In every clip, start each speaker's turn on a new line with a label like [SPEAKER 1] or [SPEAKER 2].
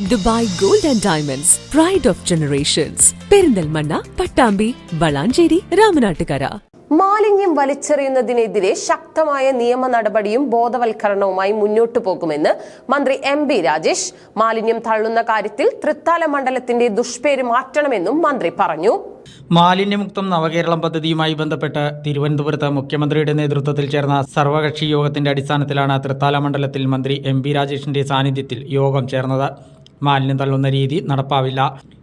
[SPEAKER 1] Dubai gold and diamonds pride of generations Perinthalmanna Pattambi Valanchery Ramanattukara.
[SPEAKER 2] മാലിന്യം വലിച്ചെറിയുന്നതിനെതിരെ ശക്തമായ നിയമ നടപടിയും ബോധവൽക്കരണവുമായി മുന്നോട്ടു പോകുമെന്ന് മന്ത്രി എം ബി രാജേഷ്. മാലിന്യം തള്ളുന്ന കാര്യത്തിൽ തൃത്താല മണ്ഡലത്തിന്റെ ദുഷ്പേര് മാറ്റണമെന്നും മന്ത്രി പറഞ്ഞു.
[SPEAKER 3] മാലിന്യമുക്തം നവകേരളം പദ്ധതിയുമായി ബന്ധപ്പെട്ട് തിരുവനന്തപുരത്ത് മുഖ്യമന്ത്രിയുടെ നേതൃത്വത്തിൽ ചേർന്ന സർവകക്ഷി യോഗത്തിന്റെ അടിസ്ഥാനത്തിലാണ് തൃത്താല മണ്ഡലത്തിൽ മന്ത്രി എം ബി രാജേഷിന്റെ സാന്നിധ്യത്തിൽ യോഗം ചേർന്നത്. മാലിന്യം തള്ളുന്ന രീതി നടപ്പാവില്ല.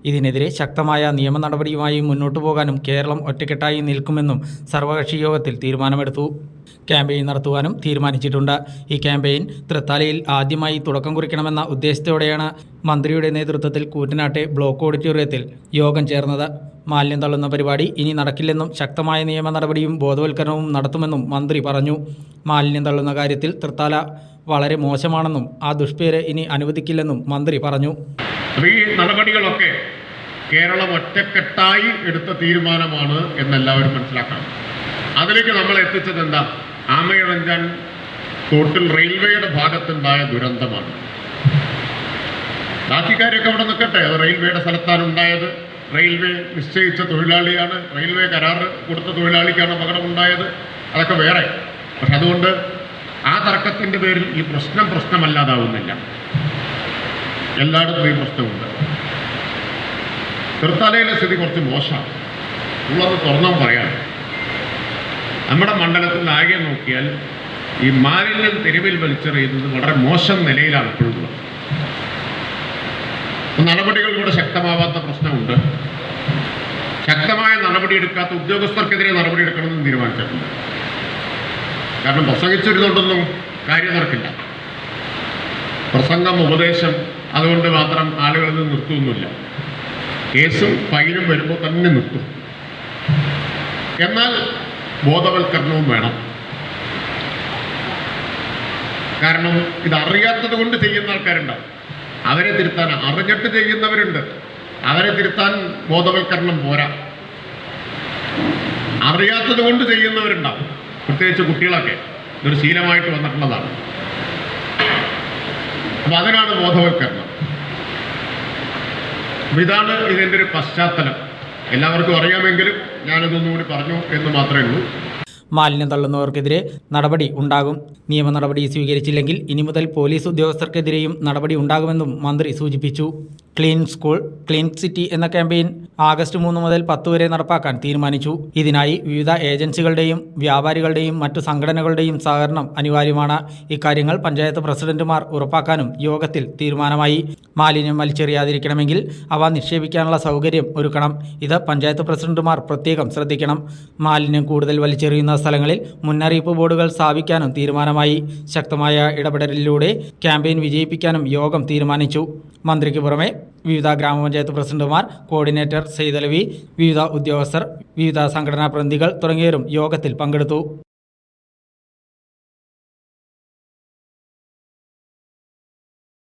[SPEAKER 3] ഇതിനെതിരെ ശക്തമായ നിയമ നടപടിയുമായി മുന്നോട്ടു പോകാനും കേരളം ഒറ്റക്കെട്ടായി നിൽക്കുമെന്നും സർവകക്ഷി യോഗത്തിൽ തീരുമാനമെടുത്തു. ക്യാമ്പയിൻ നടത്തുവാനും തീരുമാനിച്ചിട്ടുണ്ട്. ഈ ക്യാമ്പയിൻ തൃത്താലയിൽ ആദ്യമായി തുടക്കം കുറിക്കണമെന്ന ഉദ്ദേശത്തോടെയാണ് മന്ത്രിയുടെ നേതൃത്വത്തിൽ കൂറ്റനാട്ടെ ബ്ലോക്ക് ഓഡിറ്റോറിയത്തിൽ യോഗം ചേർന്നത്. മാലിന്യം തള്ളുന്ന പരിപാടി ഇനി നടക്കില്ലെന്നും ശക്തമായ നിയമ നടപടിയും ബോധവൽക്കരണവും നടത്തുമെന്നും മന്ത്രി പറഞ്ഞു. മാലിന്യം തള്ളുന്ന കാര്യത്തിൽ തൃത്താല വളരെ മോശമാണെന്നും ആ ദുഷ്പേര് ഇനി അനുവദിക്കില്ലെന്നും മന്ത്രി പറഞ്ഞു.
[SPEAKER 4] ഈ നടപടികളൊക്കെ കേരളം ഒറ്റക്കെട്ടായി എടുത്ത തീരുമാനമാണ് എന്നെല്ലാവരും മനസ്സിലാക്കണം. അതിലേക്ക് നമ്മൾ എത്തിച്ചത് എന്താ? ആമയിഴഞ്ചാൻ തോട്ടിൽ റെയിൽവേയുടെ ഭാഗത്തുണ്ടായ ദുരന്തമാണ്. ബാക്കിക്കാരൊക്കെ അവിടെ നിൽക്കട്ടെ. അത് റെയിൽവേയുടെ സ്ഥലത്താണ് ഉണ്ടായത്. റെയിൽവേ നിശ്ചയിച്ച തൊഴിലാളിയാണ് റെയിൽവേ കരാർ കൊടുത്ത തൊഴിലാളിക്കാണ് അപകടമുണ്ടായത്. അതൊക്കെ വേറെ. പക്ഷെ അതുകൊണ്ട് ആ തർക്കത്തിന്റെ പേരിൽ ഈ പ്രശ്നം പ്രശ്നമല്ലാതാവുന്നില്ല. എല്ലായിടത്തും ഈ പ്രശ്നമുണ്ട്. തൃത്തലയിലെ സ്ഥിതി കുറച്ച് മോശമാണ്. ഉള്ളത് തുറന്നും പറയാം. നമ്മുടെ മണ്ഡലത്തിൽ ആകെ നോക്കിയാൽ ഈ മാലിന്യം തെരുവിൽ വലിച്ചെറിയുന്നത് വളരെ മോശം നിലയിലാണ് ഇപ്പോഴുള്ളത് നടപടികൾ കൂടെ ശക്തമാവാത്ത പ്രശ്നമുണ്ട്. ശക്തമായ നടപടിയെടുക്കാത്ത ഉദ്യോഗസ്ഥർക്കെതിരെ നടപടിയെടുക്കണമെന്ന് തീരുമാനിച്ചിട്ടുണ്ട്. കാരണം പ്രസംഗിച്ചിരുന്നുകൊണ്ടൊന്നും കാര്യം നടക്കില്ല. പ്രസംഗം ഉപദേശം അതുകൊണ്ട് മാത്രം ആളുകളിൽ നിന്ന് നിർത്തുമൊന്നുമില്ല കേസും ഫൈനും വരുമ്പോൾ തന്നെ നിർത്തും. എന്നാൽ ബോധവൽക്കരണവും വേണം. കാരണം ഇത് അറിയാത്തത് കൊണ്ട് ചെയ്യുന്ന ആൾക്കാരുണ്ടാവും. അവരെ തിരുത്താൻ അറിഞ്ഞിട്ട് ചെയ്യുന്നവരുണ്ട്. അവരെ തിരുത്താൻ ബോധവൽക്കരണം പോരാ. അറിയാത്തത് കൊണ്ട് ചെയ്യുന്നവരുണ്ടാവും. പ്രത്യേകിച്ച് കുട്ടികളൊക്കെ ഇതൊരു ശീലമായിട്ട് വന്നിട്ടുള്ളതാണ്. അപ്പൊ അതിനാണ് ബോധവൽക്കരണം. അപ്പൊ ഇതാണ് ഇതിന്റെ ഒരു പശ്ചാത്തലം. എല്ലാവർക്കും അറിയാമെങ്കിലും ഞാനിതൊന്നും കൂടി പറഞ്ഞു എന്ന് മാത്രമേ ഉള്ളൂ.
[SPEAKER 3] മാലിന്യം തള്ളുന്നവർക്കെതിരെ നടപടി ഉണ്ടാകും. നിയമ നടപടി സ്വീകരിച്ചില്ലെങ്കിൽ ഇനി മുതൽ പോലീസ് ഉദ്യോഗസ്ഥർക്കെതിരെയും നടപടി ഉണ്ടാകുമെന്നും മന്ത്രി സൂചിപ്പിച്ചു. ക്ലീൻ സ്കൂൾ ക്ലീൻ സിറ്റി എന്ന ക്യാമ്പയിൻ ആഗസ്റ്റ് മൂന്ന് മുതൽ പത്ത് വരെ നടപ്പാക്കാൻ തീരുമാനിച്ചു. ഇതിനായി വിവിധ ഏജൻസികളുടെയും വ്യാപാരികളുടെയും മറ്റു സംഘടനകളുടെയും സഹകരണം അനിവാര്യമാണ്. ഇക്കാര്യങ്ങൾ പഞ്ചായത്ത് പ്രസിഡന്റുമാർ ഉറപ്പാക്കാനും യോഗത്തിൽ തീരുമാനമായി. മാലിന്യം വലിച്ചെറിയാതിരിക്കണമെങ്കിൽ അവ നിക്ഷേപിക്കാനുള്ള സൗകര്യം ഒരുക്കണം. ഇത് പഞ്ചായത്ത് പ്രസിഡന്റുമാർ പ്രത്യേകം ശ്രദ്ധിക്കണം. മാലിന്യം കൂടുതൽ വലിച്ചെറിയുന്ന സ്ഥലങ്ങളിൽ മുന്നറിയിപ്പ് ബോർഡുകൾ സ്ഥാപിക്കാനും തീരുമാനമായി. ശക്തമായ ഇടപെടലിലൂടെ ക്യാമ്പയിൻ വിജയിപ്പിക്കാനും യോഗം തീരുമാനിച്ചു. മന്ത്രിക്ക് പുറമെ വിവിധ ഗ്രാമപഞ്ചായത്ത് പ്രസിഡന്റുമാർ കോർഡിനേറ്റർ സെയ്തലവി വിവിധ ഉദ്യോഗസ്ഥർ വിവിധ സംഘടനാ പ്രതിനിധികൾ തുടങ്ങിയവരും യോഗത്തിൽ പങ്കെടുത്തു.